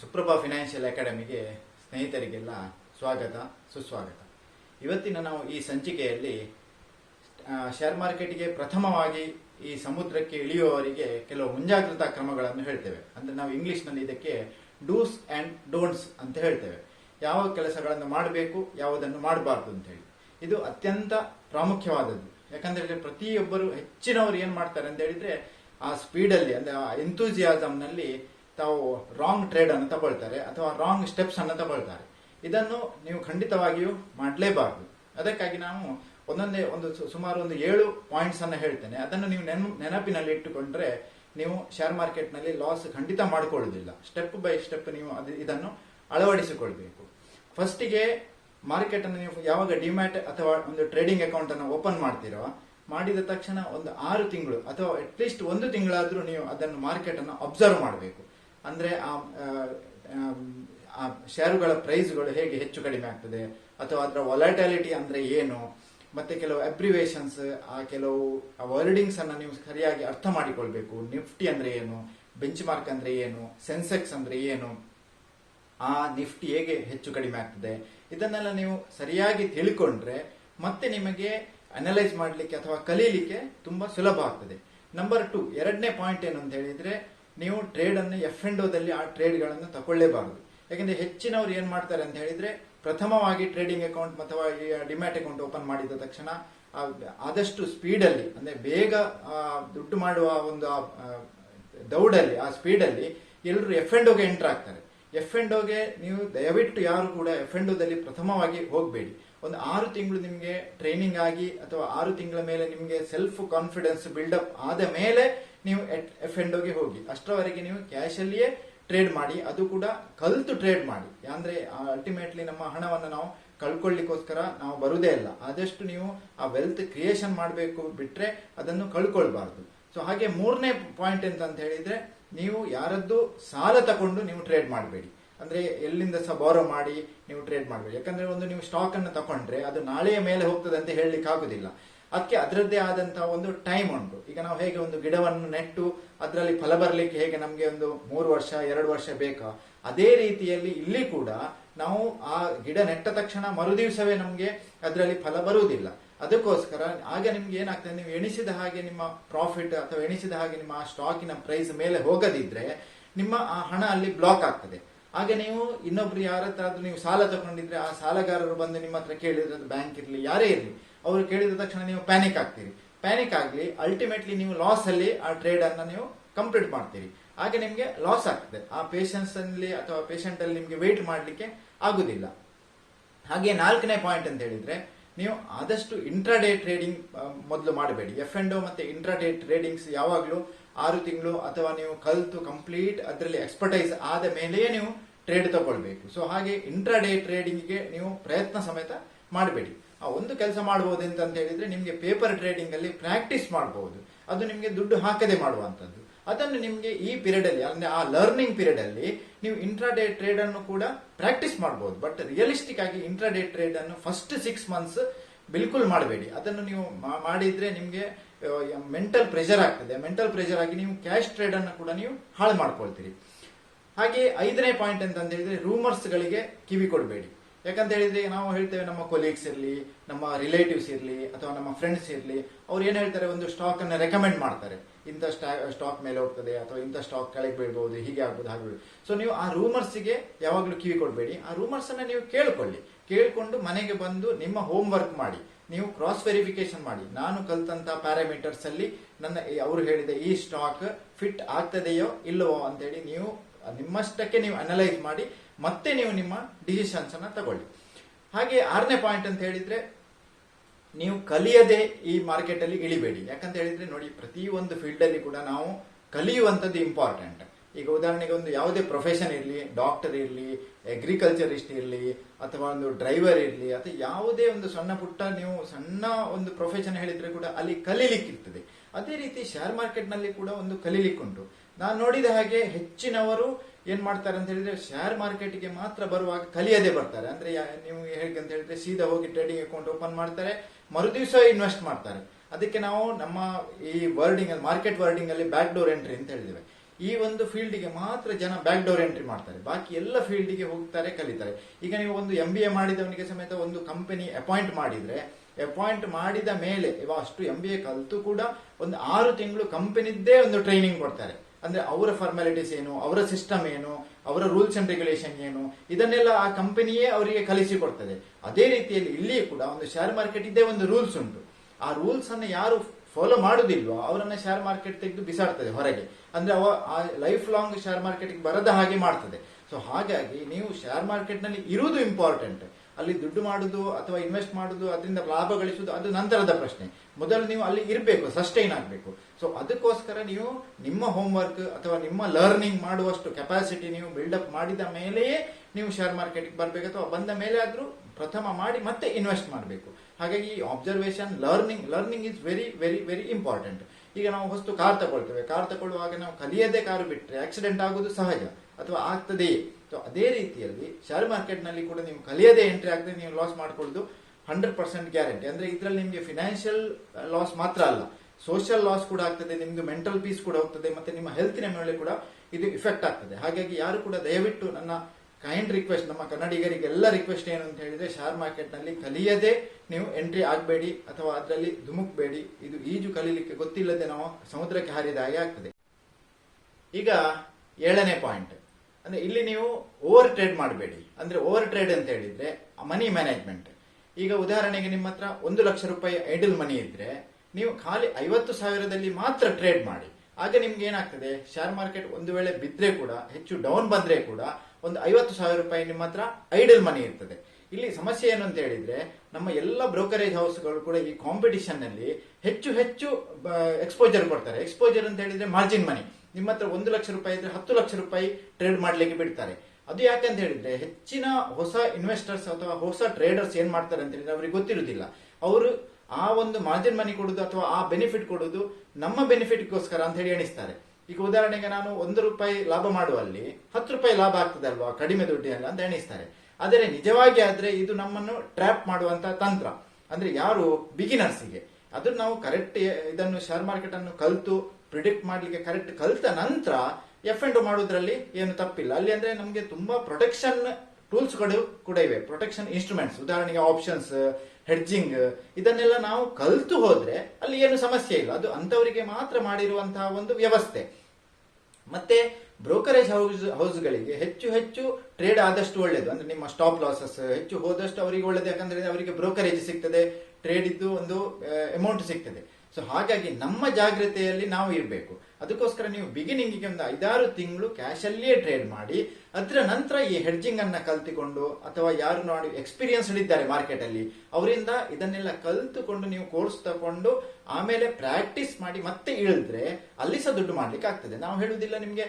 Suprabha financial ಅಕಾಡೆಮಿಗೆ ಸ್ನೇಹಿತರಿಗೆಲ್ಲ ಸ್ವಾಗತ, ಸುಸ್ವಾಗತ. ಇವತ್ತಿನ ನಾವು ಈ ಸಂಚಿಕೆಯಲ್ಲಿ ಶೇರ್ ಮಾರ್ಕೆಟ್ಗೆ ಪ್ರಥಮವಾಗಿ ಈ ಸಮುದ್ರಕ್ಕೆ ಇಳಿಯುವವರಿಗೆ ಕೆಲವು ಮುಂಜಾಗ್ರತಾ ಕ್ರಮಗಳನ್ನು ಹೇಳ್ತೇವೆ. ಅಂದರೆ ನಾವು ಇಂಗ್ಲಿಷ್ನಲ್ಲಿ ಇದಕ್ಕೆ ಡೂಸ್ ಅಂಡ್ ಡೋಂಟ್ಸ್ ಅಂತ ಹೇಳ್ತೇವೆ. ಯಾವ ಕೆಲಸಗಳನ್ನು ಮಾಡಬೇಕು, ಯಾವುದನ್ನು ಮಾಡಬಾರ್ದು ಅಂತ ಹೇಳಿ. ಇದು ಅತ್ಯಂತ ಪ್ರಾಮುಖ್ಯವಾದದ್ದು. ಯಾಕಂದ್ರೆ ಪ್ರತಿಯೊಬ್ಬರು ಹೆಚ್ಚಿನವರು ಏನು ಮಾಡ್ತಾರೆ ಅಂತ ಹೇಳಿದ್ರೆ, ಆ ಸ್ಪೀಡಲ್ಲಿ ಅಂದ್ರೆ ಆ enthusiasm ನಲ್ಲಿ ತಾವು ರಾಂಗ್ ಟ್ರೇಡ್ ಅನ್ನು ತಗೊಳ್ತಾರೆ ಅಥವಾ ರಾಂಗ್ ಸ್ಟೆಪ್ಸ್ ಅನ್ನು ತಗೊಳ್ತಾರೆ. ಇದನ್ನು ನೀವು ಖಂಡಿತವಾಗಿಯೂ ಮಾಡಲೇಬಾರದು. ಅದಕ್ಕಾಗಿ ನಾವು ಒಂದೊಂದೇ ಒಂದು ಸುಮಾರು ಒಂದು ಏಳು ಪಾಯಿಂಟ್ಸ್ ಅನ್ನು ಹೇಳ್ತೇನೆ. ಅದನ್ನು ನೀವು ನೆನ, ನೆನಪಿನಲ್ಲಿ ಇಟ್ಟುಕೊಂಡ್ರೆ ನೀವು ಶೇರ್ ಮಾರ್ಕೆಟ್ನಲ್ಲಿ ಲಾಸ್ ಖಂಡಿತ ಮಾಡಿಕೊಳ್ಳುವುದಿಲ್ಲ. ಸ್ಟೆಪ್ ಬೈ ಸ್ಟೆಪ್ ನೀವು ಅದು, ಇದನ್ನು ಅಳವಡಿಸಿಕೊಳ್ಬೇಕು. ಫಸ್ಟಿಗೆ ಮಾರ್ಕೆಟ್ ಅನ್ನು ನೀವು ಯಾವಾಗ ಡಿಮ್ಯಾಟ್ ಅಥವಾ ಒಂದು ಟ್ರೇಡಿಂಗ್ ಅಕೌಂಟ್ ಅನ್ನು ಓಪನ್ ಮಾಡ್ತೀರೋ, ಮಾಡಿದ ತಕ್ಷಣ ಒಂದು ಆರು ತಿಂಗಳು ಅಥವಾ ಅಟ್ಲೀಸ್ಟ್ ಒಂದು ತಿಂಗಳಾದರೂ ನೀವು ಅದನ್ನು ಮಾರ್ಕೆಟ್ ಅನ್ನು ಅಬ್ಸರ್ವ್ ಮಾಡಬೇಕು. ಅಂದ್ರೆ ಆ ಶೇರುಗಳ ಪ್ರೈಸ್ಗಳು ಹೇಗೆ ಹೆಚ್ಚು ಕಡಿಮೆ ಆಗ್ತದೆ, ಅಥವಾ ಅದರ ವೊಲಟಾಲಿಟಿ ಅಂದ್ರೆ ಏನು, ಮತ್ತೆ ಕೆಲವು ಅಬ್ರಿವೇಷನ್ಸ್ ಆ ಕೆಲವು ವರ್ಡಿಂಗ್ಸ್ ಅನ್ನ ನೀವು ಸರಿಯಾಗಿ ಅರ್ಥ ಮಾಡಿಕೊಳ್ಬೇಕು. ನಿಫ್ಟಿ ಅಂದ್ರೆ ಏನು ಬೆಂಚ್ ಮಾರ್ಕ್ ಅಂದ್ರೆ ಏನು ಸೆನ್ಸೆಕ್ಸ್ ಅಂದ್ರೆ ಏನು, ಆ ನಿಫ್ಟಿ ಹೇಗೆ ಹೆಚ್ಚು ಕಡಿಮೆ ಆಗ್ತದೆ. ಇದನ್ನೆಲ್ಲ ನೀವು ಸರಿಯಾಗಿ ತಿಳ್ಕೊಂಡ್ರೆ ಮತ್ತೆ ನಿಮಗೆ ಅನಲೈಸ್ ಮಾಡಲಿಕ್ಕೆ ಅಥವಾ ಕಲೀಲಿಕ್ಕೆ ತುಂಬಾ ಸುಲಭ ಆಗ್ತದೆ. ನಂಬರ್ ಟು ಎರಡನೇ ಪಾಯಿಂಟ್ ಏನು ಅಂತ ಹೇಳಿದ್ರೆ ನೀವು ಟ್ರೇಡ್ ಅನ್ನು ಎಫ್ ಅಂಡ್ ದಲ್ಲಿ ಆ ಟ್ರೇಡ್ಗಳನ್ನು ತಕೊಳ್ಳೇಬಾರದು. ಯಾಕಂದ್ರೆ ಹೆಚ್ಚಿನವರು ಏನ್ ಮಾಡ್ತಾರೆ ಅಂತ ಹೇಳಿದ್ರೆ, ಪ್ರಥಮವಾಗಿ ಟ್ರೇಡಿಂಗ್ ಅಕೌಂಟ್ ಅಥವಾ ಡಿಮ್ಯಾಟ್ ಅಕೌಂಟ್ ಓಪನ್ ಮಾಡಿದ ತಕ್ಷಣ ಆದಷ್ಟು ಸ್ಪೀಡಲ್ಲಿ ಅಂದ್ರೆ ಬೇಗ ದುಡ್ಡು ಮಾಡುವ ಒಂದು ದೌಡಲ್ಲಿ, ಆ ಸ್ಪೀಡಲ್ಲಿ ಎಲ್ಲರೂ ಎಫ್ ಎಂಡ್ ಓಗೆ ಎಂಟರ್ ಆಗ್ತಾರೆ. ಎಫ್ ಎಂಡ್ ಓಗೆ ನೀವು ದಯವಿಟ್ಟು ಯಾರು ಕೂಡ ಎಫ್ ಎಂಡ್ ಓದಲ್ಲಿ ಪ್ರಥಮವಾಗಿ ಹೋಗಬೇಡಿ. ಒಂದು ಆರು ತಿಂಗಳು ನಿಮಗೆ ಟ್ರೈನಿಂಗ್ ಆಗಿ ಅಥವಾ ಆರು ತಿಂಗಳ ಮೇಲೆ ನಿಮಗೆ ಸೆಲ್ಫ್ ಕಾನ್ಫಿಡೆನ್ಸ್ ಬಿಲ್ಡಪ್ ಆದ ಮೇಲೆ ನೀವು ಎಫ್ ಎಂಡ್ ಓಗೆ ಹೋಗಿ ಅಷ್ಟರವರೆಗೆ ನೀವು ಕ್ಯಾಶ್ ಅಲ್ಲಿಯೇ ಟ್ರೇಡ್ ಮಾಡಿ, ಅದು ಕೂಡ ಕಲ್ತು ಟ್ರೇಡ್ ಮಾಡಿ. ಅಂದ್ರೆ ಅಲ್ಟಿಮೇಟ್ಲಿ ನಮ್ಮ ಹಣವನ್ನು ನಾವು ಕಳ್ಕೊಳ್ಳಿಕ್ಕೋಸ್ಕರ ನಾವು ಬರುವುದೇ ಇಲ್ಲ. ಆದಷ್ಟು ನೀವು ಆ ವೆಲ್ತ್ ಕ್ರಿಯೇಷನ್ ಮಾಡಬೇಕು ಬಿಟ್ರೆ ಅದನ್ನು ಕಳ್ಕೊಳ್ಬಾರ್ದು. ಸೊ ಹಾಗೆ ಮೂರನೇ ಪಾಯಿಂಟ್ ಎಂತ ಅಂತ ಹೇಳಿದ್ರೆ, ನೀವು ಯಾರದ್ದು ಸಾಲ ತಕೊಂಡು ನೀವು ಟ್ರೇಡ್ ಮಾಡಬೇಡಿ. ಅಂದ್ರೆ, ಎಲ್ಲಿಂದ ಸಹ ಬಾರೋ ಮಾಡಿ ನೀವು ಟ್ರೇಡ್ ಮಾಡಬೇಡಿ. ಯಾಕಂದ್ರೆ, ಒಂದು ನೀವು ಸ್ಟಾಕ್ ಅನ್ನು ತಕೊಂಡ್ರೆ ಅದು ನಾಳೆಯ ಮೇಲೆ ಹೋಗ್ತದೆ ಅಂತ ಹೇಳಲಿಕ್ಕೆ ಆಗುದಿಲ್ಲ ಅದಕ್ಕೆ ಅದರದ್ದೇ ಆದಂತಹ ಒಂದು ಟೈಮ್ ಉಂಟು. ಈಗ ನಾವು ಹೇಗೆ ಒಂದು ಗಿಡವನ್ನು ನೆಟ್ಟು ಅದರಲ್ಲಿ ಫಲ ಬರಲಿಕ್ಕೆ ಹೇಗೆ ನಮಗೆ ಒಂದು ಮೂರು ವರ್ಷ, ಎರಡು ವರ್ಷ ಬೇಕಾ? ಅದೇ ರೀತಿಯಲ್ಲಿ ಇಲ್ಲಿ ಕೂಡ ನಾವು ಆ ಗಿಡ ನೆಟ್ಟ ತಕ್ಷಣ ಮರುದಿವಸವೇ ನಮಗೆ ಅದರಲ್ಲಿ ಫಲ ಬರುವುದಿಲ್ಲ. ಅದಕ್ಕೋಸ್ಕರ ಆಗ ನಿಮ್ಗೆ ಏನಾಗ್ತದೆ? ನೀವು ಎಣಿಸಿದ ಹಾಗೆ ನಿಮ್ಮ ಪ್ರಾಫಿಟ್ ಅಥವಾ ಎಣಿಸಿದ ಹಾಗೆ ನಿಮ್ಮ ಆ ಸ್ಟಾಕಿನ ಪ್ರೈಸ್ ಮೇಲೆ ಹೋಗದಿದ್ರೆ ನಿಮ್ಮ ಆ ಹಣ ಅಲ್ಲಿ ಬ್ಲಾಕ್ ಆಗ್ತದೆ. ಆಗ ನೀವು ಇನ್ನೊಬ್ರು ಯಾರ ಆದ್ರೂ ನೀವು ಸಾಲ ತಗೊಂಡಿದ್ರೆ ಆ ಸಾಲಗಾರರು ಬಂದು ನಿಮ್ಮ ಹತ್ರ ಕೇಳಿದ್ರೆ ಬ್ಯಾಂಕ್ ಇರಲಿ, ಯಾರೇ ಇರಲಿ. ಅವರು ಕೇಳಿದ ತಕ್ಷಣ ನೀವು ಪ್ಯಾನಿಕ್ ಆಗ್ತೀರಿ. ಪ್ಯಾನಿಕ್ ಆಗಲಿ ಅಲ್ಟಿಮೇಟ್ಲಿ ನೀವು ಲಾಸ್ ಅಲ್ಲಿ ಆ ಟ್ರೇಡ್ ಅನ್ನ ನೀವು ಕಂಪ್ಲೀಟ್ ಮಾಡ್ತೀರಿ. ಹಾಗೆ ನಿಮಗೆ ಲಾಸ್ ಆಗ್ತದೆ. ಆ ಪೇಷನ್ಸ್ ಅಲ್ಲಿ ಅಥವಾ ಪೇಷಂಟ್ ಅಲ್ಲಿ ನಿಮಗೆ ವೇಟ್ ಮಾಡಲಿಕ್ಕೆ ಆಗುದಿಲ್ಲ. ಹಾಗೆ ನಾಲ್ಕನೇ ಪಾಯಿಂಟ್ ಅಂತ ಹೇಳಿದ್ರೆ, ನೀವು ಆದಷ್ಟು ಇಂಟ್ರಾಡೇ ಟ್ರೇಡಿಂಗ್ ಮೊದಲು ಮಾಡಬೇಡಿ. ಎಫ್ ಅಂಡ್ ಮತ್ತೆ ಇಂಟ್ರಾಡೇ ಟ್ರೇಡಿಂಗ್ಸ್ ಯಾವಾಗಲೂ ಆರು ತಿಂಗಳು ಅಥವಾ ನೀವು ಕಲ್ತು ಕಂಪ್ಲೀಟ್ ಅದರಲ್ಲಿ ಎಕ್ಸ್ಪರ್ಟೈಸ್ ಆದ ಮೇಲೆಯೇ ನೀವು ಟ್ರೇಡ್ ತಗೊಳ್ಬೇಕು. ಸೊ ಹಾಗೆ ಇಂಟ್ರಾಡೇ ಟ್ರೇಡಿಂಗ್ಗೆ ನೀವು ಪ್ರಯತ್ನ ಸಮೇತ ಮಾಡಬೇಡಿ. ಆ ಒಂದು ಕೆಲಸ ಮಾಡಬಹುದು ಅಂತ ಹೇಳಿದ್ರೆ ನಿಮಗೆ ಪೇಪರ್ ಟ್ರೇಡಿಂಗ್ ಅಲ್ಲಿ ಪ್ರಾಕ್ಟೀಸ್ ಮಾಡಬಹುದು ಅದು ನಿಮಗೆ ದುಡ್ಡು ಹಾಕದೆ ಮಾಡುವಂಥದ್ದು. ಅದನ್ನು ನಿಮಗೆ ಈ ಪೀರಿಯಡ್ ಅಲ್ಲಿ, ಅಂದ್ರೆ ಆ ಲರ್ನಿಂಗ್ ಪೀರಿಯಡ್ ಅಲ್ಲಿ ನೀವು ಇಂಟ್ರಾಡೇ ಟ್ರೇಡ್ ಅನ್ನು ಕೂಡ ಪ್ರಾಕ್ಟೀಸ್ ಮಾಡಬಹುದು ಬಟ್ ರಿಯಲಿಸ್ಟಿಕ್ ಆಗಿ ಇಂಟ್ರಾಡೇ ಟ್ರೇಡ್ ಅನ್ನು ಫಸ್ಟ್ ಸಿಕ್ಸ್ ಮಂತ್ಸ್ ಬಿಲ್ಕುಲ್ ಮಾಡಬೇಡಿ. ಅದನ್ನು ನೀವು ಮಾಡಿದ್ರೆ ನಿಮಗೆ ಮೆಂಟಲ್ ಪ್ರೆಷರ್ ಆಗ್ತದೆ. ಮೆಂಟಲ್ ಪ್ರೆಷರ್ ಆಗಿ ನೀವು ಕ್ಯಾಶ್ ಟ್ರೇಡ್ ಅನ್ನು ಕೂಡ ನೀವು ಹಾಳು ಮಾಡ್ಕೊಳ್ತೀರಿ. ಹಾಗೆ ಐದನೇ ಪಾಯಿಂಟ್ ಅಂತ ಹೇಳಿದ್ರೆ ರೂಮರ್ಸ್ ಗಳಿಗೆ ಕಿವಿ ಕೊಡಬೇಡಿ. ಯಾಕಂತ ಹೇಳಿದ್ರೆ ನಾವು ಹೇಳ್ತೇವೆ ನಮ್ಮ ಕೊಲೀಗ್ಸ್ ಇರಲಿ, ನಮ್ಮ ರಿಲೇಟಿವ್ಸ್ ಇರಲಿ, ಅಥವಾ ನಮ್ಮ ಫ್ರೆಂಡ್ಸ್ ಇರಲಿ, ಅವ್ರು ಏನು ಹೇಳ್ತಾರೆ? ಒಂದು ಸ್ಟಾಕ್ ಅನ್ನು ರೆಕಮೆಂಡ್ ಮಾಡ್ತಾರೆ. ಇಂಥ ಸ್ಟಾಕ್ ಮೇಲೆ ಹೋಗ್ತದೆ, ಅಥವಾ ಇಂಥ ಸ್ಟಾಕ್ ಕೆಳಗೆ ಬೀಳ್ಬಹುದು ಹೀಗೆ ಆಗ್ಬೋದು, ಹಾಗೆ ಸೊ ನೀವು ಆ ರೂಮರ್ಸ್ಗೆ ಯಾವಾಗಲೂ ಕಿವಿ ಕೊಡಬೇಡಿ. ಆ ರೂಮರ್ಸ್ ಅನ್ನ ನೀವು ಕೇಳ್ಕೊಳ್ಳಿ. ಕೇಳ್ಕೊಂಡು ಮನೆಗೆ ಬಂದು ನಿಮ್ಮ ಹೋಮ್ ವರ್ಕ್ ಮಾಡಿ. ನೀವು ಕ್ರಾಸ್ ವೆರಿಫಿಕೇಶನ್ ಮಾಡಿ. ನಾನು ಕಲ್ತಂತ ಪ್ಯಾರಾಮೀಟರ್ಸ್ ಅಲ್ಲಿ ನನ್ನ ಅವರು ಹೇಳಿದ ಈ ಸ್ಟಾಕ್ ಫಿಟ್ ಆಗ್ತದೆಯೋ ಇಲ್ಲವೋ ಅಂತೇಳಿ ನೀವು ನಿಮ್ಮಷ್ಟಕ್ಕೆ ನೀವು ಅನಲೈಸ್ ಮಾಡಿ, ಮತ್ತೆ ನೀವು ನಿಮ್ಮ ಡಿಸಿಷನ್ಸ್ ಅನ್ನ ತಗೊಳ್ಳಿ. ಹಾಗೆ ಆರನೇ ಪಾಯಿಂಟ್ ಅಂತ ಹೇಳಿದ್ರೆ, ನೀವು ಕಲಿಯದೆ ಈ ಮಾರ್ಕೆಟ್ ಅಲ್ಲಿ ಇಳಿಬೇಡಿ. ಯಾಕಂತ ಹೇಳಿದ್ರೆ ನೋಡಿ ಪ್ರತಿ ಒಂದು ಫೀಲ್ಡ್ ಅಲ್ಲಿ ಕೂಡ ನಾವು ಕಲಿಯುವಂತದ್ದು ಇಂಪಾರ್ಟೆಂಟ್ ಈಗ ಉದಾಹರಣೆಗೆ ಒಂದು ಯಾವುದೇ ಪ್ರೊಫೆಷನ್ ಇರಲಿ ಡಾಕ್ಟರ್ ಇರಲಿ ಅಗ್ರಿಕಲ್ಚರಿಸ್ಟ್ ಇರಲಿ, ಅಥವಾ ಒಂದು ಡ್ರೈವರ್ ಇರಲಿ, ಅಥವಾ ಯಾವುದೇ ಒಂದು ಸಣ್ಣ ಪುಟ್ಟ ನೀವು ಸಣ್ಣ ಒಂದು ಪ್ರೊಫೆಷನ್ ಹೇಳಿದ್ರೆ ಕೂಡ ಅಲ್ಲಿ ಕಲೀಲಿಕ್ಕಿರ್ತದೆ ಅದೇ ರೀತಿ ಶೇರ್ ಮಾರ್ಕೆಟ್ನಲ್ಲಿ ಕೂಡ ಒಂದು ಕಲೀಲಿಕ್ಕುಂಟು ನಾನು ನೋಡಿದ ಹಾಗೆ ಹೆಚ್ಚಿನವರು ಏನ್ ಮಾಡ್ತಾರೆ ಅಂತ ಹೇಳಿದ್ರೆ ಶೇರ್ ಮಾರ್ಕೆಟ್ಗೆ ಮಾತ್ರ ಬರುವಾಗ ಕಲಿಯದೆ ಬರ್ತಾರೆ. ಅಂದ್ರೆ ನೀವು ಹೇಗೆ ಅಂತ ಹೇಳಿದ್ರೆ ಸೀದಾ ಹೋಗಿ ಟ್ರೇಡಿಂಗ್ ಅಕೌಂಟ್ ಓಪನ್ ಮಾಡ್ತಾರೆ, ಮರುದಿವಸ ಇನ್ವೆಸ್ಟ್ ಮಾಡ್ತಾರೆ. ಅದಕ್ಕೆ ನಾವು ನಮ್ಮ ಈ ವರ್ಡಿಂಗ್ ಮಾರ್ಕೆಟ್ ವರ್ಡಿಂಗ್ ಅಲ್ಲಿ ಬ್ಯಾಕ್ ಡೋರ್ ಎಂಟ್ರಿ ಅಂತ ಹೇಳಿದ್ದೇವೆ. ಈ ಒಂದು ಫೀಲ್ಡಿಗೆ ಮಾತ್ರ ಜನ ಬ್ಯಾಕ್ ಡೋರ್ ಎಂಟ್ರಿ ಮಾಡ್ತಾರೆ. ಬಾಕಿ ಎಲ್ಲ ಫೀಲ್ಡಿಗೆ ಹೋಗ್ತಾರೆ, ಕಲಿತಾರೆ. ಈಗ ನೀವು ಒಂದು ಎಂ ಬಿ ಎ ಮಾಡಿದವನಿಗೆ ಸಮೇತ ಒಂದು ಕಂಪನಿ ಅಪಾಯಿಂಟ್ ಮಾಡಿದರೆ ಅಪಾಯಿಂಟ್ ಮಾಡಿದ ಮೇಲೆ ಇವ ಅಷ್ಟು ಎಂ ಬಿ ಎ ಕಲಿತು ಕೂಡ ಒಂದು ಆರು ತಿಂಗಳು ಕಂಪನಿದ್ದೇ ಒಂದು ಟ್ರೈನಿಂಗ್ ಕೊಡ್ತಾರೆ. ಅಂದ್ರೆ ಅವರ ಫಾರ್ಮಾಲಿಟೀಸ್ ಏನು, ಅವರ ಸಿಸ್ಟಮ್ ಏನು, ಅವರ ರೂಲ್ಸ್ ಅಂಡ್ ರೆಗ್ಯುಲೇಷನ್ ಏನು, ಇದನ್ನೆಲ್ಲ ಆ ಕಂಪನಿಯೇ ಅವರಿಗೆ ಕಲಿಸಿ ಕೊಡ್ತದೆ. ಅದೇ ರೀತಿಯಲ್ಲಿ ಇಲ್ಲಿಯೂ ಕೂಡ ಒಂದು ಶೇರ್ ಮಾರ್ಕೆಟ್ ಇದ್ದೇ ಒಂದು ರೂಲ್ಸ್ ಉಂಟು. ಆ ರೂಲ್ಸ್ ಅನ್ನು ಯಾರು ಫಾಲೋ ಮಾಡುದಿಲ್ವೋ? ಅವರನ್ನ ಶೇರ್ ಮಾರ್ಕೆಟ್ ತೆಗೆದು ಬಿಸಾಡ್ತದೆ ಹೊರಗೆ. ಅಂದ್ರೆ ಅವ ಲೈಫ್ ಲಾಂಗ್ ಶೇರ್ ಮಾರ್ಕೆಟ್ಗೆ ಬರದ ಹಾಗೆ ಮಾಡ್ತದೆ. ಸೊ ಹಾಗಾಗಿ ನೀವು ಶೇರ್ ಮಾರ್ಕೆಟ್ನಲ್ಲಿ ಇರುವುದು ಇಂಪಾರ್ಟೆಂಟ್ ಅಲ್ಲಿ ದುಡ್ಡು ಮಾಡುದು ಅಥವಾ ಇನ್ವೆಸ್ಟ್ ಮಾಡುದು, ಅದರಿಂದ ಲಾಭ ಗಳಿಸುವುದು, ಅದು ನಂತರದ ಪ್ರಶ್ನೆ. ಮೊದಲು ನೀವು ಅಲ್ಲಿ ಇರಬೇಕು ಸಸ್ಟೈನ್ ಆಗಬೇಕು. ಸೊ ಅದಕ್ಕೋಸ್ಕರ ನೀವು ನಿಮ್ಮ ಹೋಮ್ವರ್ಕ್ ಅಥವಾ ನಿಮ್ಮ ಲರ್ನಿಂಗ್ ಮಾಡುವಷ್ಟು ಕೆಪಾಸಿಟಿ ನೀವು ಬಿಲ್ಡಪ್ ಮಾಡಿದ ಮೇಲೆಯೇ ನೀವು ಶೇರ್ ಮಾರ್ಕೆಟ್ಗೆ ಬರಬೇಕು. ಅಥವಾ ಬಂದ ಮೇಲೆ ಆದರೂ ಪ್ರಥಮ ಮಾಡಿ ಮತ್ತೆ ಇನ್ವೆಸ್ಟ್ ಮಾಡಬೇಕು. ಹಾಗಾಗಿ ಈ observation learning learning is very very very important ಈಗ ನಾವು ಹೊಸ್ತು ಕಾರ್ ತಗೊಳ್ತೇವೆ. ಕಾರ್ ತಗೊಳ್ಳುವಾಗ ನಾವು ಕಲಿಯದೇ ಕಾರು ಬಿಟ್ಟರೆ ಆಕ್ಸಿಡೆಂಟ್ ಆಗೋದು ಸಹಜ ಅಥವಾ ಆಗ್ತದೆಯೇ? ಸೊ ಅದೇ ರೀತಿಯಲ್ಲಿ ಶೇರ್ ಮಾರ್ಕೆಟ್ನಲ್ಲಿ ಕೂಡ ನೀವು ಕಲಿಯದೆ ಎಂಟ್ರಿ ಆಗದೆ ನೀವು ಲಾಸ್ ಮಾಡ್ಕೊಳ್ಳೋದು ಹಂಡ್ರೆಡ್ ಪರ್ಸೆಂಟ್ ಗ್ಯಾರಂಟಿ ಅಂದ್ರೆ ಇದರಲ್ಲಿ ನಿಮಗೆ ಫಿನಾನ್ಷಿಯಲ್ ಲಾಸ್ ಮಾತ್ರ ಅಲ್ಲ. ಸೋಷಿಯಲ್ ಲಾಸ್ ಕೂಡ ಆಗ್ತದೆ, ನಿಮ್ದು ಮೆಂಟಲ್ ಪೀಸ್ ಕೂಡ ಹೋಗ್ತದೆ, ಮತ್ತೆ ನಿಮ್ಮ ಹೆಲ್ತಿನ ಮೇಲೆ ಕೂಡ ಇದು ಇಫೆಕ್ಟ್ ಆಗ್ತದೆ. ಹಾಗಾಗಿ ಯಾರು ಕೂಡ ದಯವಿಟ್ಟು ನನ್ನ ಕೈಂಡ್ ರಿಕ್ವೆಸ್ಟ್ ನಮ್ಮ ಕನ್ನಡಿಗರಿಗೆ ಎಲ್ಲ ರಿಕ್ವೆಸ್ಟ್ ಏನು ಅಂತ ಹೇಳಿದ್ರೆ ಶೇರ್ ಮಾರ್ಕೆಟ್ನಲ್ಲಿ ಕಲಿಯದೆ ನೀವು ಎಂಟ್ರಿ ಆಗಬೇಡಿ ಅಥವಾ ಅದರಲ್ಲಿ ಧುಮುಕ್ಬೇಡಿ. ಇದು ಈಜು ಕಲೀಲಿಕ್ಕೆ ಗೊತ್ತಿಲ್ಲದೆ ನಾವು ಸಮುದ್ರಕ್ಕೆ ಹಾರಿದ ಹಾಗೆ ಆಗ್ತದೆ. ಈಗ ಏಳನೇ ಪಾಯಿಂಟ್ ಅಂದ್ರೆ ಇಲ್ಲಿ ನೀವು ಓವರ್ ಟ್ರೇಡ್ ಮಾಡಬೇಡಿ. ಅಂದ್ರೆ ಓವರ್ ಟ್ರೇಡ್ ಅಂತ ಹೇಳಿದ್ರೆ ಮನಿ ಮ್ಯಾನೇಜ್ಮೆಂಟ್ ಈಗ ಉದಾಹರಣೆಗೆ ನಿಮ್ಮ ಹತ್ರ ಒಂದು ಲಕ್ಷ ರೂಪಾಯಿ ಐಡಲ್ ಮನಿ ಇದ್ರೆ, ನೀವು ಖಾಲಿ ಐವತ್ತು ಸಾವಿರದಲ್ಲಿ ಮಾತ್ರ ಟ್ರೇಡ್ ಮಾಡಿ. ಆಗ ನಿಮ್ಗೆ ಏನಾಗ್ತದೆ? ಶೇರ್ ಮಾರ್ಕೆಟ್ ಒಂದು ವೇಳೆ ಬಿದ್ದರೆ ಕೂಡ, ಹೆಚ್ಚು ಡೌನ್ ಬಂದ್ರೆ ಕೂಡ ಒಂದು ಐವತ್ತು ಸಾವಿರ ರೂಪಾಯಿ ನಿಮ್ಮ ಹತ್ರ ಐಡಲ್ ಮನಿ ಇರ್ತದೆ. ಇಲ್ಲಿ ಸಮಸ್ಯೆ ಏನು ಅಂತ ಹೇಳಿದ್ರೆ, ನಮ್ಮ ಎಲ್ಲ ಬ್ರೋಕರೇಜ್ ಹೌಸ್ಗಳು ಕೂಡ ಈ ಕಾಂಪಿಟಿಷನ್ನಲ್ಲಿ ಹೆಚ್ಚು ಹೆಚ್ಚು ಎಕ್ಸ್ಪೋಜರ್ ಕೊಡ್ತಾರೆ. ಎಕ್ಸ್ಪೋಜರ್ ಅಂತ ಹೇಳಿದ್ರೆ ಮಾರ್ಜಿನ್ ಮನಿ ನಿಮ್ಮ ಹತ್ರ ಒಂದು ಲಕ್ಷ ರೂಪಾಯಿ ಇದ್ರೆ ಹತ್ತು ಲಕ್ಷ ರೂಪಾಯಿ ಟ್ರೇಡ್ ಮಾಡ್ಲಿಕ್ಕೆ ಬಿಡ್ತಾರೆ. ಅದು ಯಾಕಂತ ಹೇಳಿದ್ರೆ, ಹೆಚ್ಚಿನ ಹೊಸ ಇನ್ವೆಸ್ಟರ್ಸ್ ಅಥವಾ ಹೊಸ ಟ್ರೇಡರ್ಸ್ ಏನ್ ಮಾಡ್ತಾರೆ ಅಂತ ಹೇಳಿದ್ರೆ ಅವ್ರಿಗೆ ಗೊತ್ತಿರುವುದಿಲ್ಲ. ಅವರು ಆ ಒಂದು ಮಾರ್ಜಿನ್ ಮನಿ ಕೊಡುದು ಅಥವಾ ಆ ಬೆನಿಫಿಟ್ ಕೊಡುದು ನಮ್ಮ ಬೆನಿಫಿಟ್ಗೋಸ್ಕರ ಅಂತ ಹೇಳಿ ಎಣಿಸ್ತಾರೆ. ಈಗ ಉದಾಹರಣೆಗೆ ನಾನು ಒಂದು ರೂಪಾಯಿ ಲಾಭ ಮಾಡುವಲ್ಲಿ ಹತ್ತು ರೂಪಾಯಿ ಲಾಭ ಆಗ್ತದೆ ಅಲ್ವಾ? ಕಡಿಮೆ ದುಡ್ಡಿನಲ್ಲ ಅಂತ ಎಣಿಸ್ತಾರೆ. ಆದರೆ ನಿಜವಾಗಿ ಆದ್ರೆ ಇದು ನಮ್ಮನ್ನು ಟ್ರ್ಯಾಪ್ ಮಾಡುವಂತ ತಂತ್ರ. ಅಂದ್ರೆ ಯಾರು? ಬಿಗಿನರ್ಸಿಗೆ ಅದು ನಾವು ಕರೆಕ್ಟ್ ಇದನ್ನು ಶೇರ್ ಮಾರ್ಕೆಟ್ ಅನ್ನು ಕಲ್ತು ಪ್ರಿಡಿಕ್ಟ್ ಮಾಡ್ಲಿಕ್ಕೆ ಕರೆಕ್ಟ್ ಕಲ್ತ ನಂತರ ಎಫ್ ಎಂಡ್ ಮಾಡೋದ್ರಲ್ಲಿ ಏನು ತಪ್ಪಿಲ್ಲ. ಅಲ್ಲಿ ಅಂದ್ರೆ ನಮಗೆ ತುಂಬಾ ಪ್ರೊಟೆಕ್ಷನ್ ಟೂಲ್ಸ್ಗಳು ಕೂಡ ಇವೆ. ಪ್ರೊಟೆಕ್ಷನ್ ಇನ್ಸ್ಟ್ರೂಮೆಂಟ್ಸ್, ಉದಾಹರಣೆಗೆ ಆಪ್ಷನ್ಸ್, ಹೆಡ್ಜಿಂಗ್, ಇದನ್ನೆಲ್ಲ ನಾವು ಕಲಿತು ಹೋದ್ರೆ ಅಲ್ಲಿ ಏನು ಸಮಸ್ಯೆ ಇಲ್ಲ. ಅದು ಅಂತವರಿಗೆ ಮಾತ್ರ ಮಾಡಿರುವಂತಹ ಒಂದು ವ್ಯವಸ್ಥೆ. ಮತ್ತೆ ಬ್ರೋಕರೇಜ್ ಹೌಸ್, ಹೌಸ್ಗಳಿಗೆ ಹೆಚ್ಚು ಹೆಚ್ಚು ಟ್ರೇಡ್ ಆದಷ್ಟು ಒಳ್ಳೆಯದು ಅಂದ್ರೆ ನಿಮ್ಮ ಸ್ಟಾಪ್ ಲಾಸಸ್ ಹೆಚ್ಚು ಹೋದಷ್ಟು ಅವರಿಗೆ ಒಳ್ಳೇದು. ಯಾಕಂದ್ರೆ ಅವರಿಗೆ ಬ್ರೋಕರೇಜ್ ಸಿಗ್ತದೆ, ಟ್ರೇಡ್ ಇದ್ದು ಒಂದು ಅಮೌಂಟ್ ಸಿಗ್ತದೆ. ಸೊ ಹಾಗಾಗಿ ನಮ್ಮ ಜಾಗ್ರತೆಯಲ್ಲಿ ನಾವು ಇರಬೇಕು. ಅದಕ್ಕೋಸ್ಕರ ನೀವು ಬಿಗಿನಿಂಗಿಗೆ ಒಂದು ಐದಾರು ತಿಂಗಳು ಕ್ಯಾಶ್ ಅಲ್ಲಿಯೇ ಟ್ರೇಡ್ ಮಾಡಿ, ಅದರ ನಂತರ ಈ ಹೆಡ್ಜಿಂಗ್ ಅನ್ನ ಕಲ್ತಿಕೊಂಡು ಅಥವಾ ಯಾರು ನೋಡಿ ಎಕ್ಸ್ಪೀರಿಯನ್ಸ್ ಇದ್ದಾರೆ ಮಾರ್ಕೆಟ್ ಅಲ್ಲಿ ಅವರಿಂದ ಇದನ್ನೆಲ್ಲ ಕಲ್ತುಕೊಂಡು ನೀವು ಕೋರ್ಸ್ ತಕೊಂಡು ಆಮೇಲೆ ಪ್ರಾಕ್ಟೀಸ್ ಮಾಡಿ ಮತ್ತೆ ಇಳಿದ್ರೆ ಅಲ್ಲಿ ಸಹ ದುಡ್ಡು ಮಾಡ್ಲಿಕ್ಕೆ ಆಗ್ತದೆ. ನಾವು ಹೇಳುವುದಿಲ್ಲ ನಿಮಗೆ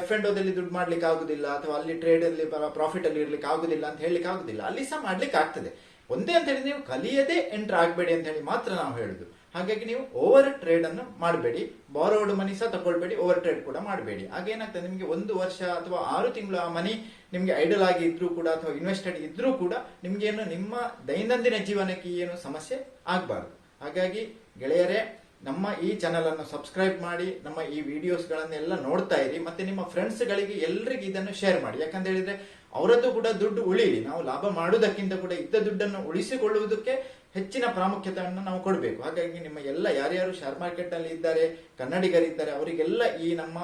ಎಫ್ ಎಂಡ್ ಓದಲ್ಲಿ ದುಡ್ಡು ಮಾಡ್ಲಿಕ್ಕೆ ಆಗುದಿಲ್ಲ ಅಥವಾ ಅಲ್ಲಿ ಟ್ರೇಡ್ ಅಲ್ಲಿ ಪ್ರಾಫಿಟ್ ಅಲ್ಲಿ ಇರ್ಲಿಕ್ಕೆ ಆಗುದಿಲ್ಲ ಅಂತ ಹೇಳಲಿಕ್ಕೆ ಆಗುದಿಲ್ಲ. ಅಲ್ಲಿ ಸಹ ಮಾಡ್ಲಿಕ್ಕೆ ಆಗ್ತದೆ. ಒಂದೇ ಅಂತ ಹೇಳಿ ನೀವು ಕಲಿಯದೇ ಎಂಟರ್ ಆಗಬೇಡಿ ಅಂತ ಹೇಳಿ ಮಾತ್ರ ನಾವು ಹೇಳುದು. ಹಾಗಾಗಿ ನೀವು ಓವರ್ ಟ್ರೇಡ್ ಅನ್ನು ಮಾಡಬೇಡಿ. ಬಾರೋಡ್ ಮನಿ ಸಹ ತಗೊಳ್ಬೇಡಿ ಓವರ್ ಟ್ರೇಡ್ ಕೂಡ ಮಾಡಬೇಡಿ. ಹಾಗೇನಾಗ್ತದೆ, ನಿಮಗೆ ಒಂದು ವರ್ಷ ಅಥವಾ ಆರು ತಿಂಗಳು ಆ ಮನಿ ನಿಮಗೆ ಐಡಲ್ ಆಗಿ ಇದ್ರೂ ಕೂಡ ಅಥವಾ ಇನ್ವೆಸ್ಟೆಡ್ ಇದ್ರೂ ಕೂಡ ನಿಮಗೇನು ನಿಮ್ಮ ದೈನಂದಿನ ಜೀವನಕ್ಕೆ ಏನು ಸಮಸ್ಯೆ ಆಗಬಾರ್ದು. ಹಾಗಾಗಿ ಗೆಳೆಯರೇ, ನಮ್ಮ ಈ ಚಾನಲ್ ಅನ್ನು ಸಬ್ಸ್ಕ್ರೈಬ್ ಮಾಡಿ, ನಮ್ಮ ಈ ವಿಡಿಯೋಸ್ ಗಳನ್ನೆಲ್ಲ ನೋಡ್ತಾ ಇರಿ, ಮತ್ತೆ ನಿಮ್ಮ ಫ್ರೆಂಡ್ಸ್ ಗಳಿಗೆ ಎಲ್ರಿಗೂ ಇದನ್ನು ಶೇರ್ ಮಾಡಿ. ಯಾಕಂತ ಹೇಳಿದ್ರೆ, ಅವರದ್ದು ಕೂಡ ದುಡ್ಡು ಉಳಿಯಿರಿ ನಾವು ಲಾಭ ಮಾಡುವುದಕ್ಕಿಂತ ಕೂಡ ಇದ್ದ ದುಡ್ಡನ್ನು ಉಳಿಸಿಕೊಳ್ಳುವುದಕ್ಕೆ ಹೆಚ್ಚಿನ ಪ್ರಾಮುಖ್ಯತೆಯನ್ನು ನಾವು ಕೊಡಬೇಕು. ಹಾಗಾಗಿ ನಿಮ್ಮ ಎಲ್ಲ ಯಾರ್ಯಾರು ಶೇರ್ ಮಾರ್ಕೆಟ್ನಲ್ಲಿ ಇದ್ದಾರೆ, ಕನ್ನಡಿಗರಿದ್ದಾರೆ, ಅವರಿಗೆಲ್ಲ ಈ ನಮ್ಮ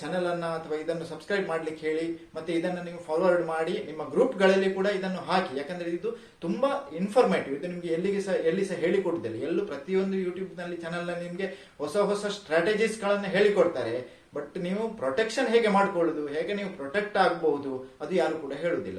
ಚಾನೆಲ್ ಅನ್ನ ಅಥವಾ ಇದನ್ನು ಸಬ್ಸ್ಕ್ರೈಬ್ ಮಾಡ್ಲಿಕ್ಕೆ ಹೇಳಿ, ಮತ್ತೆ ಇದನ್ನು ನೀವು ಫಾರ್ವರ್ಡ್ ಮಾಡಿ, ನಿಮ್ಮ ಗ್ರೂಪ್ಗಳಲ್ಲಿ ಕೂಡ ಇದನ್ನು ಹಾಕಿ. ಯಾಕಂದರೆ ಇದು ತುಂಬಾ ಇನ್ಫಾರ್ಮೇಟಿವ್ ಇದು ನಿಮಗೆ ಎಲ್ಲಿಗೆ ಸಹ, ಎಲ್ಲಿ ಸಹ ಹೇಳಿಕೊಡುದಿಲ್ಲ ಎಲ್ಲೂ ಪ್ರತಿಯೊಂದು ಯೂಟ್ಯೂಬ್ನಲ್ಲಿ ಚಾನೆಲ್ನಲ್ಲಿ ನಿಮ್ಗೆ ಹೊಸ ಹೊಸ ಸ್ಟ್ರಾಟಜೀಸ್ ಗಳನ್ನ ಹೇಳಿಕೊಡ್ತಾರೆ. ಬಟ್ ನೀವು ಪ್ರೊಟೆಕ್ಷನ್ ಹೇಗೆ ಮಾಡ್ಕೊಳ್ಳುದು, ಹೇಗೆ ನೀವು ಪ್ರೊಟೆಕ್ಟ್ ಆಗಬಹುದು, ಅದು ಯಾರು ಕೂಡ ಹೇಳುದಿಲ್ಲ